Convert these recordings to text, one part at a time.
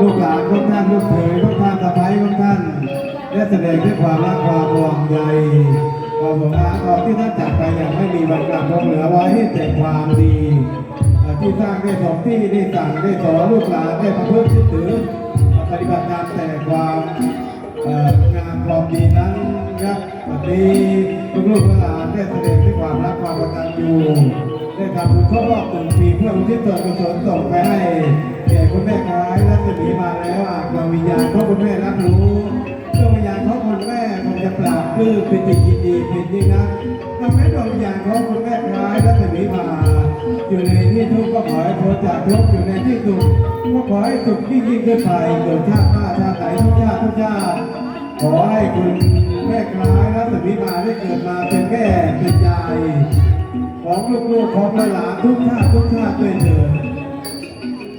ลูกหลานของท่านลูกเขยของท่านสะพ้ายของท่านได้แสดงด้วยความรักความห่วงใยความห่วงอาออกที่ท่านจากไปอย่างไม่มีวันกลับคงเหลือไว้ให้แต่ความดีที่สร้างได้สองที่ได้สั่งได้สอนลูกหลานได้ประพฤติถือปฏิบัติตามแต่ความงามความดีนั้นครับวันนี้ลูกหลานได้แสดงด้วยความรักความกตัญญูได้ทำบุญครบรอบหนึ่งปีเพื่ออุทิศส่วนกุศลส่งไปให้ คุณแม่คล้ายรัศมีมาแล้วอะดวงวิญญาณของคุณแม่รับรู้ดวงวิญญาณของคุณแม่คงจะปราบปลื้มปิติยินดีเป็นยิ่งนักทำให้ดวงวิญญาณของคุณแม่คล้ายรัศมีมา อยู่ในที่ทุกข์ก็ขอให้พ้นจากทุกข์อยู่ในที่สุขก็ขอให้สุขยิ่งยิ่งขึ้นไปเกิดชาติหน้าชาติไหนทุกชาติทุกชาติขอให้คุณแม่คล้ายรัศมีมาได้เกิดมาเป็นแม่เป็นยายของลูกๆของหลานทุกชาติทุกชาติด้วยเถิด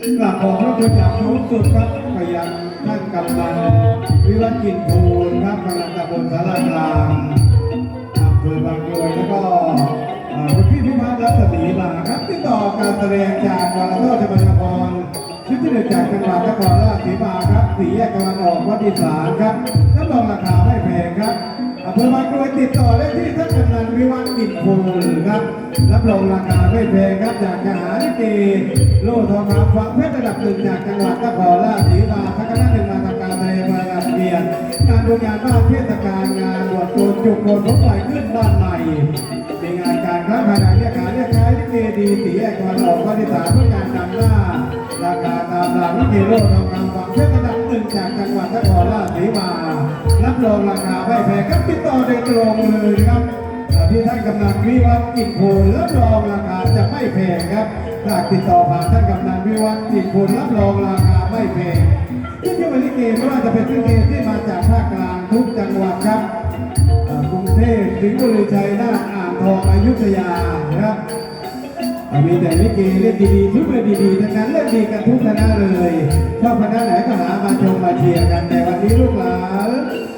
กราบขอบพระคุณอย่างสูงสุดครับไปยังท่านกำนันวิวัฒน์กินภูลครับกำลังตำบลสารกลางอำเภอบางกรวยแล้วก็คุณพี่พิพัฒน์รัศมีมาครับติดต่อการแสดงจากวรโรจน์จังหวัดนครชุดที่หนึ่งจากจังหวัดนครราชสีมาครับสีแยกตะวันออกวัดอีสานครับรับรองราคาไม่ อำเภอบางกรวยติดต่อได้ที่ท่านกำนันวิวัฒน์กินภูลครับ รับรองราคาไม่แพงครับจากจะหาลิเกโล่ทองคำฟังเพชรระดับหนึ่งจากจังหวัดนครราชสีมาทั้งคณะหนึ่งมาทำการแสดงมาการเกียรติงานดูงานบ้านเทศกาลงานบวชโกนจุกโกนผมปล่ขึ้นบ้านใหม่มีงานการค้าขายเรียกขายเรียกขายลิเกดีสีแยกตะวันออกวันที่สามเพื่อการนำหน้าราคาตามหลักลิเกโลทองคำฟังเพชรระดับ นึ่งจากจังหวัดนครราชสีมา รับรองราคาไม่แพงครับติดต่อโดยตรงเลยครับที่ท่านกำนันวิวัฒน์กิจภูลรับรองราคาจะไม่แพงครับหากติดต่อผ่านท่านกำนันวิวัฒน์กิจภูลรับรองราคาไม่แพงซึ่ที่วันลิเกไม่ว่าจะเป็นลิเกที่มาจากภาคกลางทุกจังหวัดครับกรุงเทพสิงห์บุรีชัยนาทอ่างทองอยุธยานะครับ มีแต่ลิเกเล่นดีๆทุกเล่นดีๆทั้งนั้นเล่นดีกันทุกคณะเลยชอบคณะไหนก็หามาชมมาเชียร์กันแต่วันนี้ลูกหลาน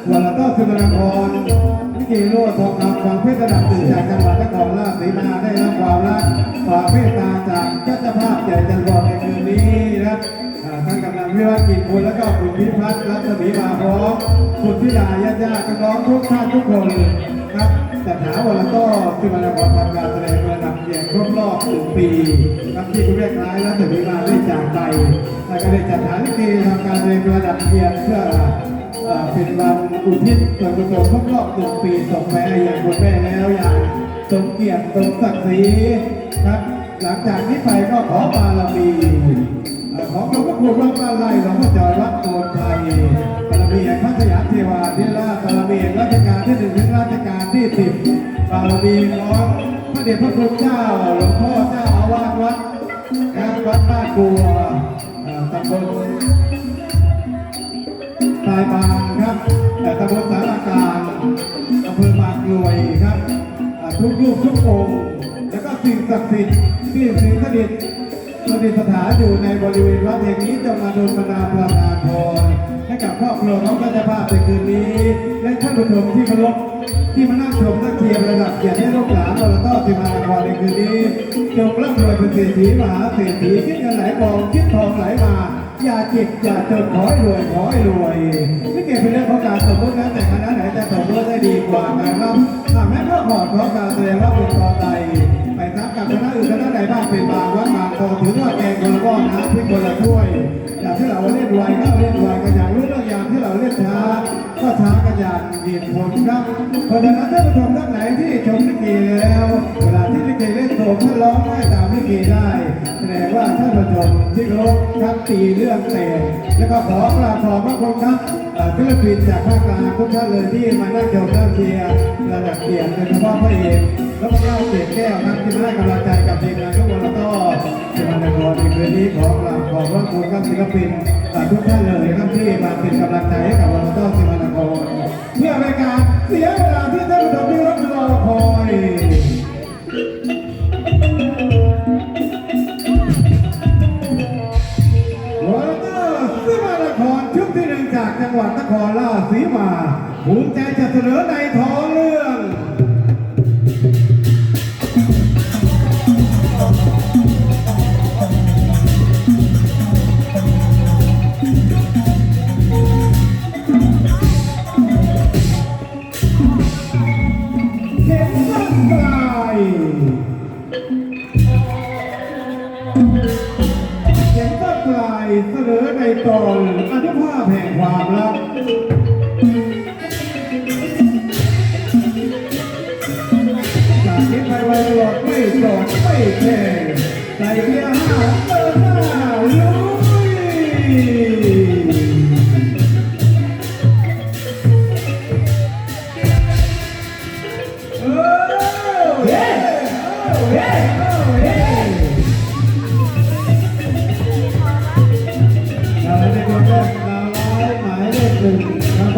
วันละก็สุนทรภรลิเกโลดทองคำฟังเพชรระดับตื่นจากจังหวัดนครราชสีมาได้รับความรักความเมตตาจากเจ้าภาพใหญ่จังหวัดในคืนนี้ กำลังวิวัฒน์กิจคุณแล้วก็คุณพิพัฒน์รัศมีมาพร้อมคุณพิดาญาติญาติกันน้องทุกท่านทุกคนครับจัดหาวันละก็ที่มานครทำการแสดงระดับเกียรติครบรอบหนึ่งปีครับที่คุณแม่คล้ายรัศมีมาได้จากไปท่านก็ได้จัดหาลิเกทำการแสดงระดับเกียรติเพื่อเป็นวันอุทิศส่วนกุศลครบรอบหนึ่งปีส่งไปอย่างคุณแม่แล้วอย่างสมเกียรติสมศักดิ์ศรีครับ หลังจากนี้ไปก็ขอบารมี ของหลวงพ่อคูณวัดบ้านไร่หลวงพ่อจอยวัดโนนไทยบารมีแห่งพระสยามเทวาธิราชบารมีแห่งรัชกาลที่หนึ่งถึงรัชกาลที่สิบบารมีของพระเดชพระคุณเจ้าหลวงพ่อเจ้าอาวาสวัดนะวัดบ้านบัวอ่อตำบลสายบางครับแต่ตำบลสารกลางอำเภอบางกรวยครับอ่าทุกลูกทุกองค์แล้วก็สิ่งศักดิ์สิทธิ์ที่สิงสถิต ประดิษฐานอยู่ในบริเวณวัดแห่งนี้จะมาโดนบรรดาประทานพรให้กับครอบครัวของพระเจ้าภาพในคืนนี้ และท่านผู้ชมที่เคารพที่มานั่งชมนักเทียมระดับเกียรติให้ลูกหลานเราต้อสิมาพรในคืนนี้จงร่ำรวยเป็นเศรษฐีมหาเศรษฐีคิดเงินไหลกองคิดทองไหลมาอย่าเจ็บอย่าจนขอให้รวยขอให้รวยนี่เกี่ยวเป็นเรื่องของการสมมตินะแต่คณะไหนจะสมมติได้ดีกว่ากันครับถ้าแม้เพื่อขอดของการแสดงว่าเป็นตอนใด คณะอื่นคณะใดบ้างเป็นบางวัดบางกองถือว่าแกงคนละก้อนนะพี่คนละถ้วยอย่างที่เราเล่นไวก็เล่นไวกันอย่าง เรื่องอย่างที่เราเล่นช้าก็ช้ากันอย่างเดียดผลครับเพราะฉะนั้นท่านผู้ชมท่านไหนที่ชมลิเกแล้ว เวลาที่ลิเกเล่นโศกท่านร้องได้ตามลิเกได้แสดงว่าท่านผู้ชมที่เคารพครับตีเรื่องเตะแล้วก็ขอกราบขอบพระคุณครับเอ่อศิลปินจากภาคกลางทุกท่านเลยที่มานั่งชมนั่งเชียร์ระดับเกียรติโดยเฉพาะพระเอกแล้วก็เล่าเกียรติแก้วครับที่มาให้กำลังใจกับทีมงานทุกคนแล้วก็ จังหวัดนครในคืนนี้ขอกราบขอบพระคุณครับศิลปินเอ่ทุกท่านเลยครับที่มาเป็นกำลังใจให้กับวันต้อจังหวัดนครเพื่อรายการเสียเวลาที่ท่านผู้ชมที่รับรอคอยวอลเตอร์สีมานครชุดที่หนึ่งจากจังหวัดนครราชสีมาภูมิใจจะเสนอในท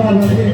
แ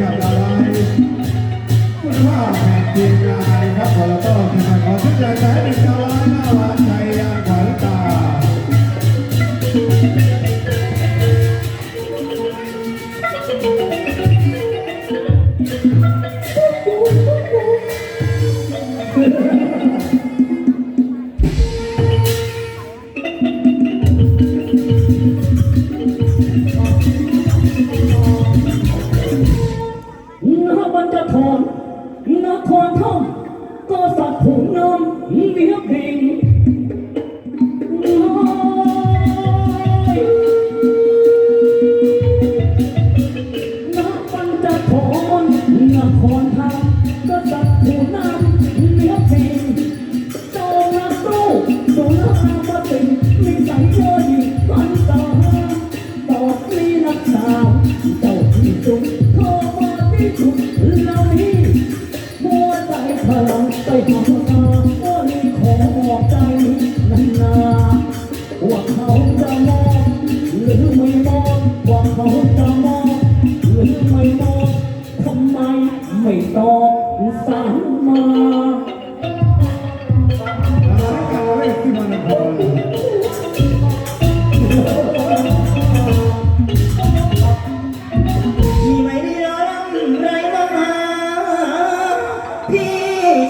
พี่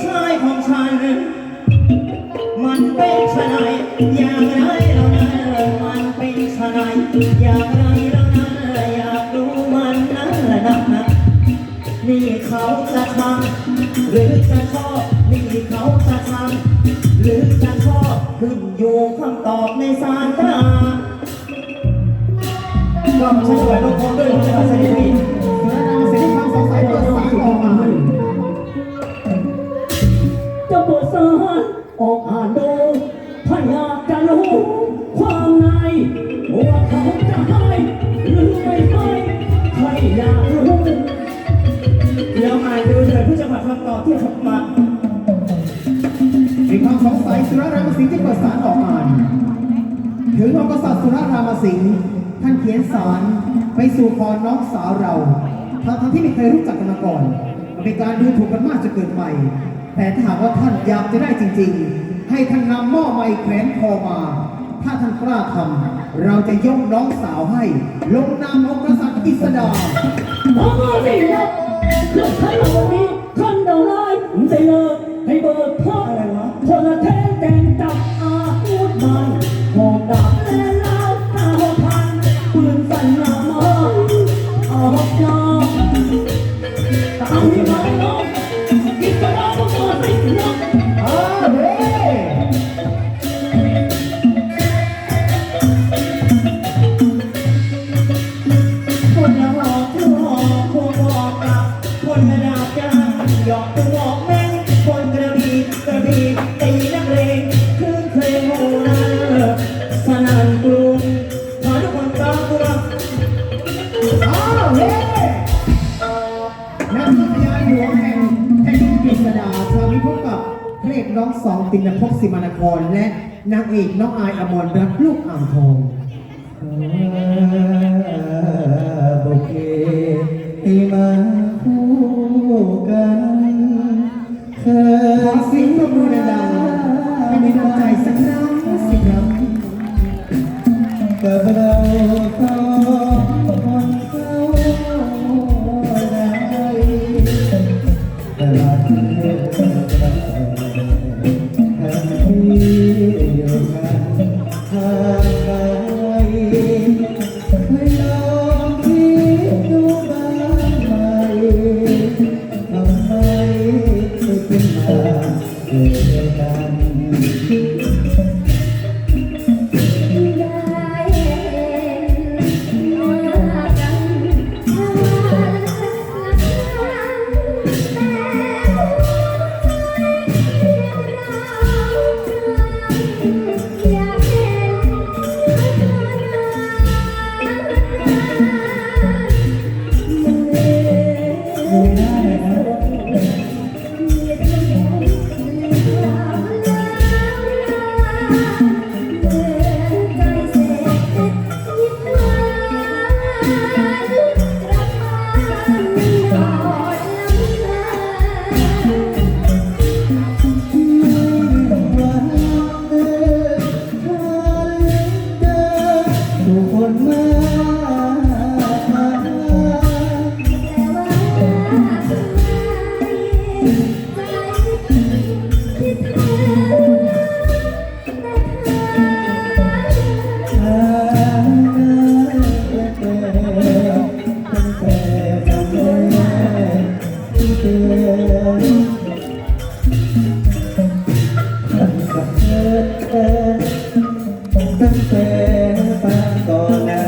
ชายของฉัน มันเป็นชะไหนอย่างไรเรานั้นมันเป็นชะไหนอย่างไรเรานั้นอยากรู้มันนั้นแหละนะนี่เขาจะทำหรือจะชอบนี่เขาจะทำหรือจะชอบขึ้นอยู่คำตอบในสารตราก็ช่วยลงพงด้วยหัวใจสนิท ออกอ่านดูถ้าอยากจะรู้ความในว่าเขาจะให้หรือไม่ให้ใครอยากรู้เดี๋ยวอ่านดูเถิดผู้จังหวัดคำตอบที่ผมมามีความสงสัยสุรรามสิงห์ที่เปิดสารออกอ่าน ถึงองค์กษัตริย์สุรรามสิงห์ท่านเขียนสารไปสู่คอน้องสาวเราทั้งที่ไม่เคยรู้จักกันมาก่อนมันเป็นการดูถูกกันมากจนเกินไป แต่ถ้าหากว่าท่านอยากจะได้จริง ๆ ให้ท่านนำหม้อไม้แขวนคอมา ถ้าท่านกล้าทำเราจะยกน้องสาวให้ ลงนามองค์กษัตริย์อิสดาเพราะว่าสิ่งนั้นเลืองท่านเราวันนี้ท่านเดาได้ได้เลิกให้เบิกเพราอะไร น้องอายอมรรักลู เธอตั้งแต่ปางก่อนหน้า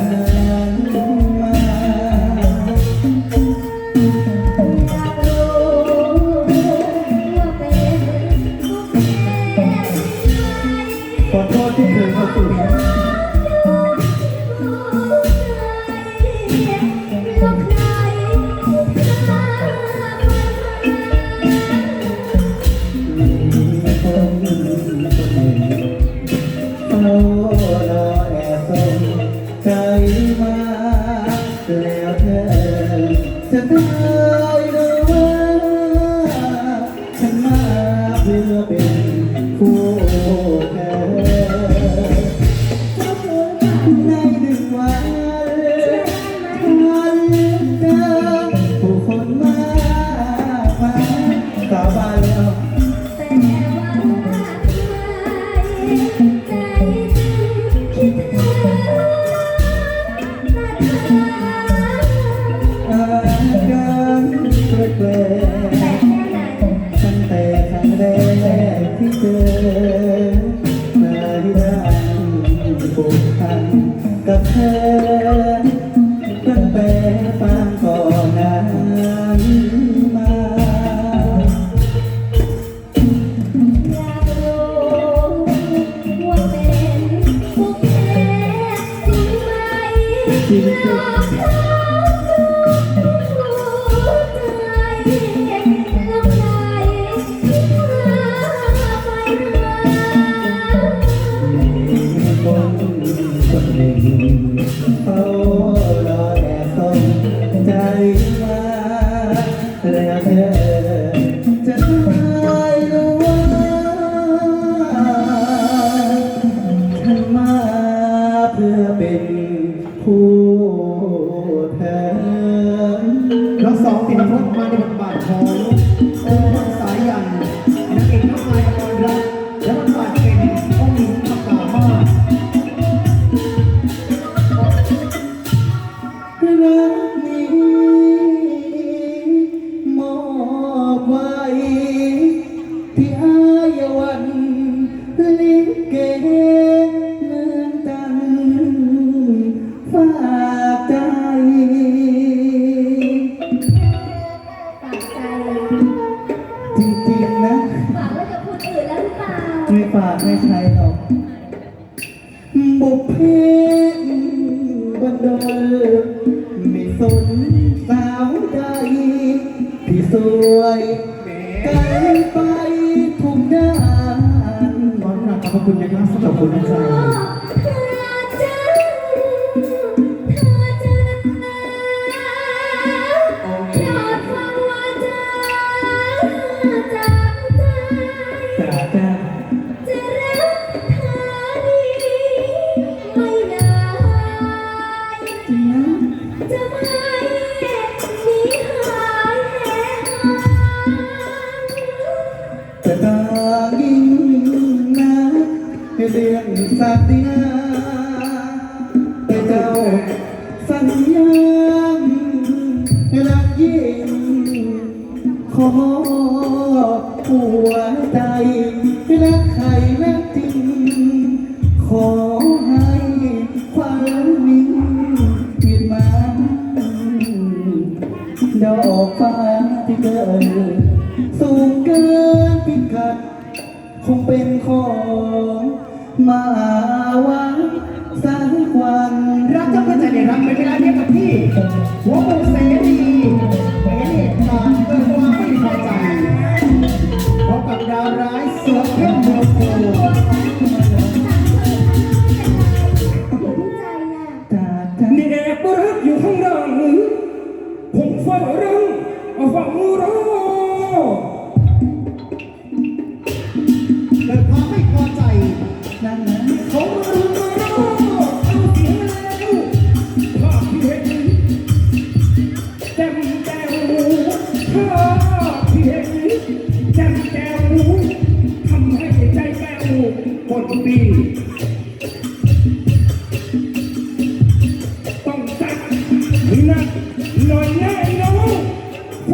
หั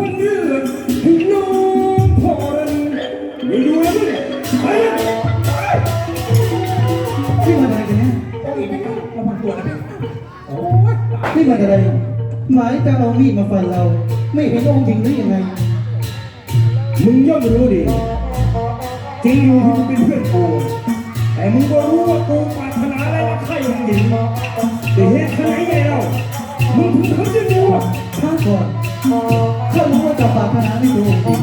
คนเลือดให้น้องพอรันไม่ดูแล้วมั้ยไปเลยที่มันอะไรกันเนี่ยระวังตัวนะพี่โอ้ยตายที่มันอะไร หมายจะเอามีดมาฟันเรา ไม่เห็นองค์จริงหรือยังไง มึงย่อมรู้ดิจริงอยู่ที่มึงเป็นเพื่อนกูแต่มึงก็รู้ว่ากูปรารถนาอะไรกับใครมึงดิแต่เหตุขนไงเรามึงถึงทำจะรู้อะข้าก่อน ข้ารู้ว่าจะปรารถนาไม่ดูองค์จริง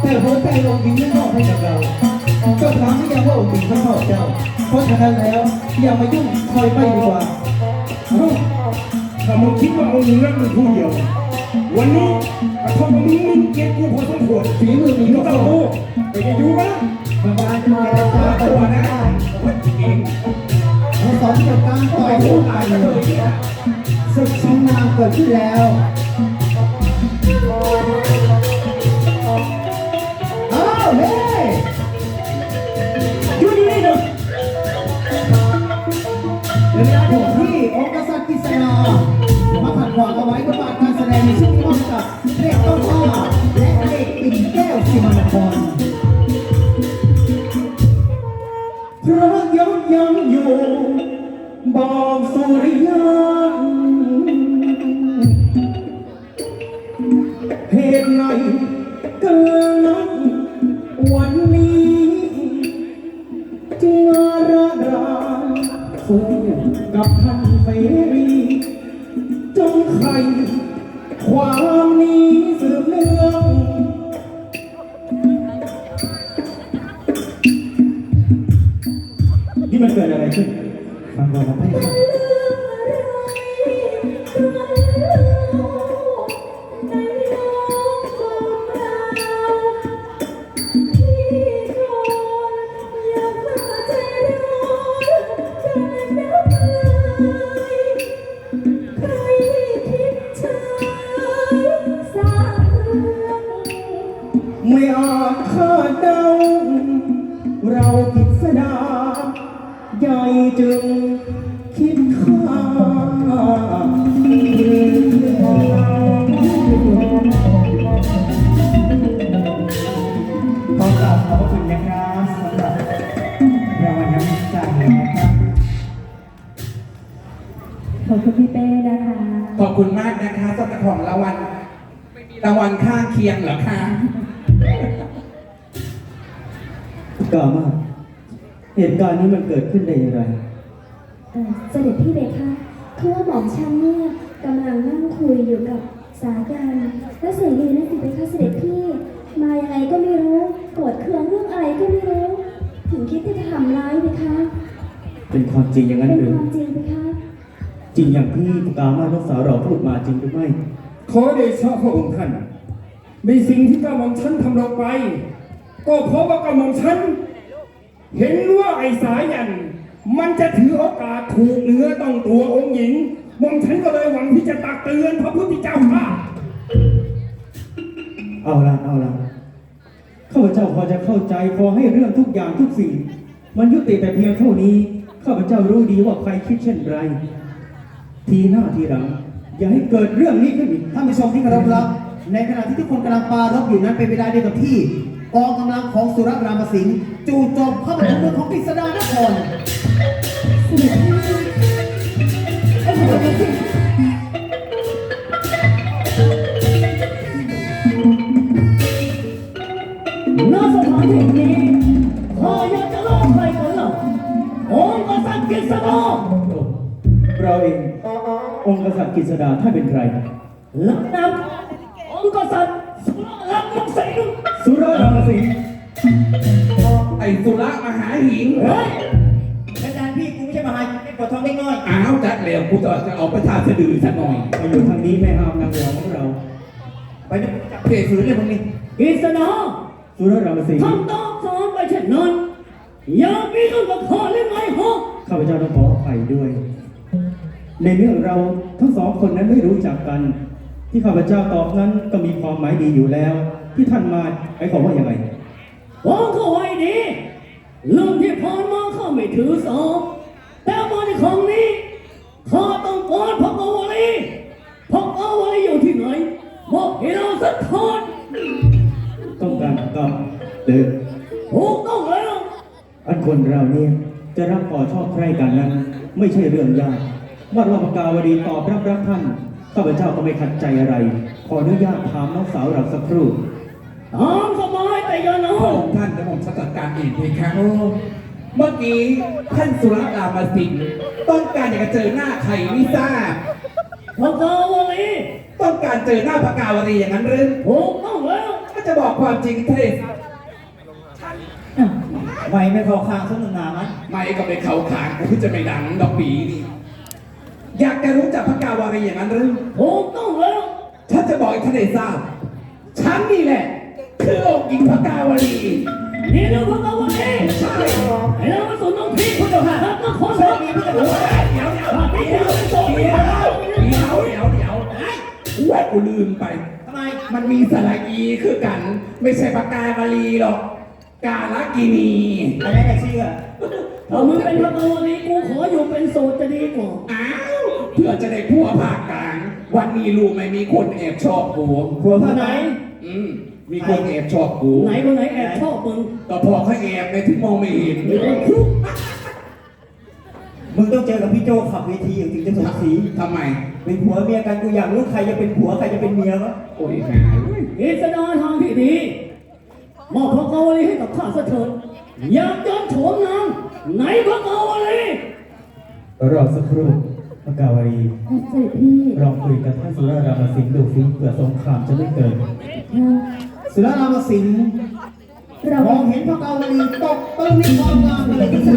แต่หัวใจองค์จริงไม่มอบให้กับเราเจ้าถามหรือยังว่าองค์จริงเขาชอบเจ้า เพราะฉะนั้นแล้วอย่ามายุ่งคอยไปดีกว่าเอ้าถ้ามึงคิดว่ามึงรักมึงผู้เดียว วันนี้กระทบกับมึงมึงเกลียดกูพอสมควรฝีมือมีมึก็ต้องรู้ไปจะอยู่กันบางการมาจะตาตัตัววนะนะเองเราสอนกับการต่อยสู้กันศึกชิงนางเกิดขึ้นแล้ว เฮ้ยอยู่นี่นะเวลาถูกที่องค์กษัตริย์กฤษณามาขัดขวางเอาไว้ประบาทการแสดงในช่วงนี้ว่ากับเรียกต้นว่าและเอกปิ่นแก้วสิมานครพระยศยังอยู่บอกสุริยัง สู้กับท่านเฟรีจงใคร ความนี้สืบเนื่องนี่มันเกิดอะไรขึ้นฟังก่อนนะพี่ครับ ไม่มีรางวัลข้างเคียงเหรอคะกล่าวมาก เหตุการณ์นี้มันเกิดขึ้นได้อย่างไร เอ่อเสด็จพี่เบคะคือว่าหม่อมฉันเนี่ยกำลังนั่งคุยอยู่กับสายันแล้วเสียงดีนะสิเบคะเสด็จพี่มายังไงก็ไม่รู้โกรธเคืองเรื่องอะไรก็ไม่รู้ ถึงคิดที่จะทำร้ายเบคะเป็นความจริงอย่างนั้นเป็นหรือ ความจริงเบคะจริงอย่างที่กามาลูกสาวเราพูดมาจริงหรือไม่ ขอเดชะพระองค์ท่าน ในสิ่งที่กระหม่อมฉันทำลงไป ก็เพราะว่ากระหม่อมฉัน เห็นว่าไอ้สายัน มันจะถือโอกาสถูกเนื้อต้องตัวองค์หญิงมอมฉันก็เลยหวังที่จะตักเตือนพระพุทธเจ้าค่ะเอาละเอาละข้าพเจ้าพอจะเข้าใจพอให้เรื่องทุกอย่างทุกสิ่ง มันยุติแต่เพียงเท่านี้ ข้าพเจ้ารู้ดีว่าใครคิดเช่นไร ทีหน้าทีหลัง อย่าให้เกิดเรื่องนี้ขึ้นอีกท่านผู้ชมที่เคารพรักในขณะที่ทุกคนกำลังปารบอยู่นั้นเป็นเวลาเดียวกับที่กองกำลังของสุรรามสิงห์จู่โจมเข้ามาในเมืองของกฤษดานครเสด็จพี่ไอ้หัวกระสิณสถานที่นี้ข้าอยากจะเล่าใครกันเล่าองค์กษัตริย์กฤษณาเราเอง กฤษดาท่านเป็นใครลักนำองค์กษัตริย์สุรลักษณ์สิงห์สุรลักษณ์สิงห์ไอ้สุระมหาหิงเฮ้ยอาจารย์พี่กูไม่ใช่มหาเป็นปวดท้องเล็กน้อยอ้าวจัดแล้วกูจะจะเอาไปทาสะดือสักหน่อยมาอยู่ทางนี้แม่อามนางรองของเรา ไปดูจับเพจฝืนเลยมึงนี่กฤษดาสุรลักษณ์สิงห์ทำตามสอนไปเช่นนั้นอย่ามีเรื่องกับข้าหรือไงฮะข้าพเจ้าต้องขออภัยด้วย ในเรื่องเราทั้งสองคนนั้นไม่รู้จักกัน ที่ข้าพเจ้าตอบนั้นก็มีความหมายดีอยู่แล้ว ที่ท่านมาไอ้ความว่าอย่างไรฟังเข้าไว้ดีเรื่องที่ผ่านมาข้าไม่ถือสาแต่มาในครั้งนี้ข้าต้องการพระกวลีพระกวลีอยู่ที่ไหนบอกให้เราสักทอนต้องการกับเดินถูกต้องแล้วอันคนเราเนี่ยจะรักต่อชอบใครกันนั้น ไม่ใช่เรื่องยาก ว่าเราประกาวดีตอบรับรักท่านข้าพเจ้าก็ไม่ขัดใจอะไร ขออนุญาตถามน้องสาวเราสักครู่ตามสบายแต่อย่านอพระนองค์ท่านจะผมจัดการเองเพคะเมื่อกี้ท่านสุรรามสิงห์ต้องการอยากจะเจอหน้าใครไม่ทราบพระกาวลีต้องการเจอหน้าพระกาวรีอย่างนั้นหรือถูกต้องแล้วก็จะบอกความจริงเทศไม่ไม่เข้าข้างสักหนึ่งนามันไม่ก็ไปเขาขางกูจะไม่ดังดอกปีนี่ อยากจะรู้จักพระกาวรีอย่างนั้นหรือถูกต้องแล้วฉันจะบอกให้ท่านได้ทราบฉันนี่แหละ คือองค์หญิงพระกาวรีนี่เราพระกาวลีใช่ไอ้เรามาสนน้องพี่คุณเจ้าค่ะนครสวรรค์เดี๋ยวเดี๋ยวเดี๋ยวเดี๋ยวเดี๋ยวเดี๋ยวเดี๋ยวเดี๋ยวเดี๋ยวว่ากูลืมไปทำไมมันมีสระอีคือกัน ไม่ใช่ปากกาวลีหรอก กาลกินีอันนี้นเชื่อถ้ามึงเป็นพระกาวลีกูขออยู่เป็นโสดจะดีกว่าอ้าวเพื่อจะได้ผัวภาคกลาง วันนี้รู้ไหมมีคนแอบชอบกูผัวท่าพระไหนไหน อืมมีคนแอบชอบกูไหนคนไหนแอบชอบมึงก็พอเขาแอบในที่มองไม่เห็นไอ้ครุกมึงต้องเจอกับพี่โจขับเวทีถึงจะสมศรีทำไม เป็นผัวเมียกันกูอยากรู้ใครจะเป็นผัวใครจะเป็นเมียวะโอ้ยหาเว้ยกิจนาทางที่ดีมอบพระกาว ลีให้กับข้าสักเถิดอยากย้อนโฉมนางไหนพระกาวลี รอสักครู่พระกาวรีเสด็จพี่ลองคุยกับท่านสุรารามสิงห์ดูสิเผื่อสงครามจะไม่เกิด สุรรามสิงห์เรามองเห็นพระกาวลีตกตึงในความงามเลยที่สุด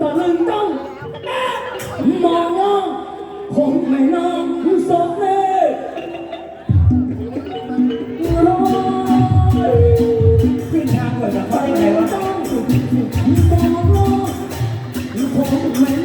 ตะลึงต้อ Thank you.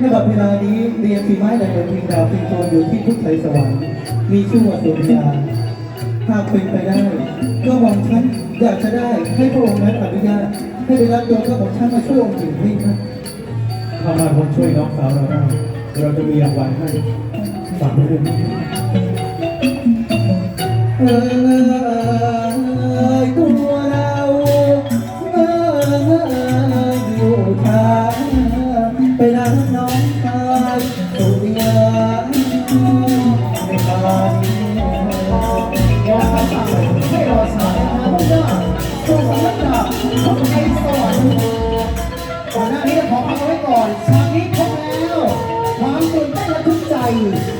ในบัดเวลานี้เรียนฝีไม้ลายมือพิงดาวพิงโตอยู่ที่พุทธไทยสวรรค์มีชื่อว่าสุริยาหากเป็นไปได้ก็หวังฉันอยากจะได้ให้พระองค์นั้นอนุญาตให้ได้รับตัวก็บอกฉันมาช่วยองค์หญิงให้ครับถ้ามาคนช่วยน้องสาวเราได้เราจะมีรางวัลให้ฝากไว้ด้วยเอ่ย นี้